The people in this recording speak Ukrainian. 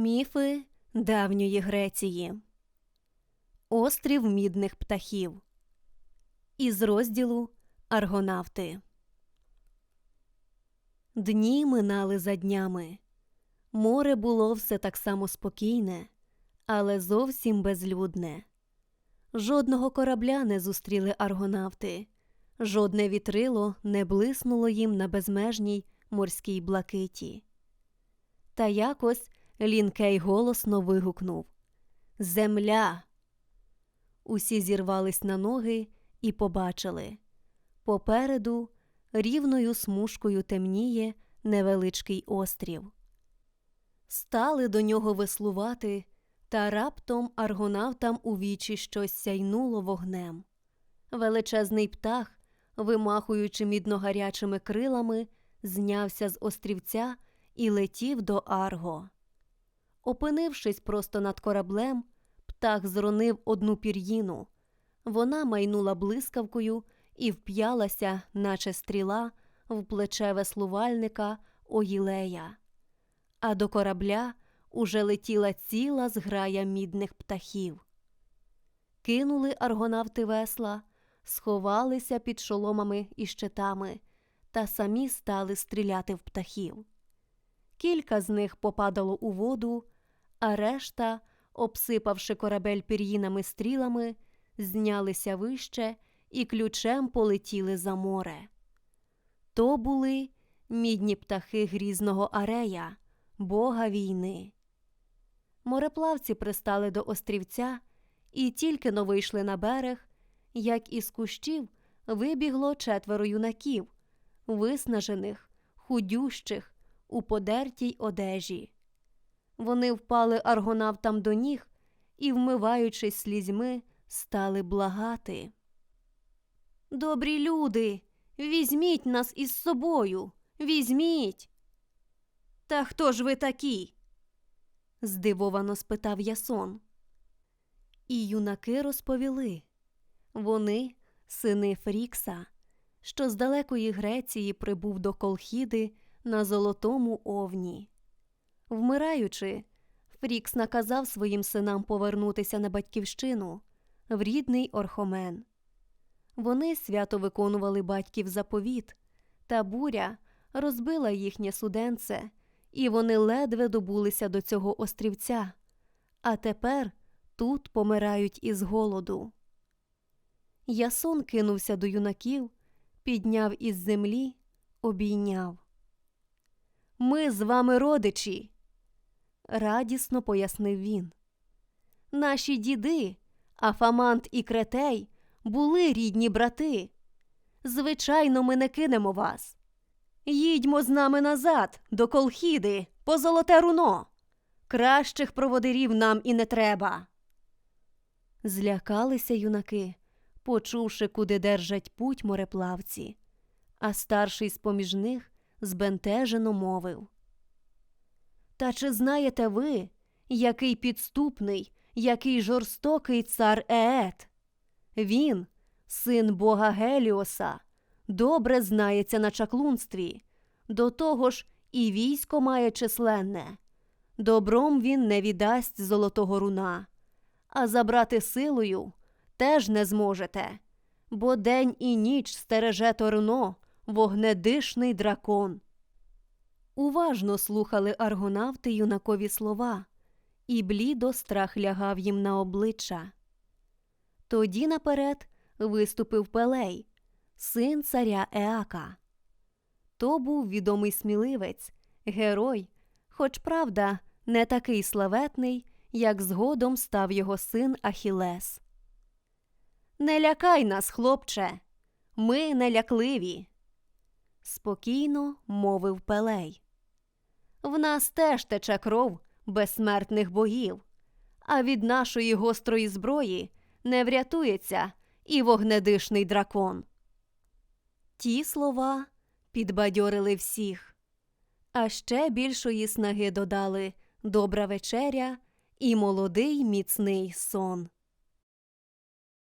Міфи давньої Греції. Острів мідних птахів. Із розділу Аргонавти. Дні минали за днями. Море було все так само спокійне, але зовсім безлюдне. Жодного корабля не зустріли аргонавти, жодне вітрило не блиснуло їм на безмежній морській блакиті. Та якось Лінкей голосно вигукнув Земля. Усі зірвались на ноги і побачили. Попереду рівною смужкою темніє невеличкий острів. Стали до нього веслувати, та раптом аргонавтам у вічі щось сяйнуло вогнем. Величезний птах, вимахуючи мідногарячими крилами, знявся з острівця і летів до Арго. Опинившись просто над кораблем, птах зронив одну пір'їну. Вона майнула блискавкою і вп'ялася, наче стріла, в плече веслувальника Огілея. А до корабля уже летіла ціла зграя мідних птахів. Кинули аргонавти весла, сховалися під шоломами і щитами та самі стали стріляти в птахів. Кілька з них попадало у воду, а решта, обсипавши корабель пір'їнами стрілами, знялися вище і ключем полетіли за море. То були мідні птахи грізного арея, бога війни. Мореплавці пристали до острівця і тільки но вийшли на берег, як із кущів вибігло четверо юнаків, виснажених, худющих, у подертій одежі. Вони впали аргонавтам до ніг і, вмиваючись слізьми, стали благати. Добрі люди, візьміть нас із собою, візьміть. Та хто ж ви такі? здивовано спитав Ясон. І юнаки розповіли вони сини Фрікса, що з далекої Греції прибув до Колхіди на золотому овні. Вмираючи, Фрікс наказав своїм синам повернутися на батьківщину в рідний Орхомен. Вони свято виконували батьків заповіт, та буря розбила їхнє суденце, і вони ледве добулися до цього острівця, а тепер тут помирають із голоду. Ясон кинувся до юнаків, підняв із землі, обійняв. Ми з вами родичі, радісно пояснив він. Наші діди, Афамант і Кретей, були рідні брати. Звичайно, ми не кинемо вас. Їдьмо з нами назад, до Колхіди, по золоте руно. Кращих проводирів нам і не треба. Злякалися юнаки, почувши, куди держать путь мореплавці, а старший з поміж них збентежено мовив. Та чи знаєте ви, який підступний, який жорстокий цар Еет? Він, син бога Геліоса, добре знається на чаклунстві, до того ж і військо має численне. Добром він не віддасть золотого руна, а забрати силою теж не зможете, бо день і ніч стереже торно, вогнедишний дракон. Уважно слухали аргонавти юнакові слова, і блідо страх лягав їм на обличчя. Тоді наперед виступив Пелей, син царя Еака. То був відомий сміливець, герой, хоч правда, не такий славетний, як згодом став його син Ахілес. Не лякай нас, хлопче, ми не лякливі. Спокійно мовив Пелей. В нас теж тече кров безсмертних богів, а від нашої гострої зброї не врятується і вогнедишний дракон. Ті слова підбадьорили всіх, а ще більшої снаги додали добра вечеря і молодий міцний сон.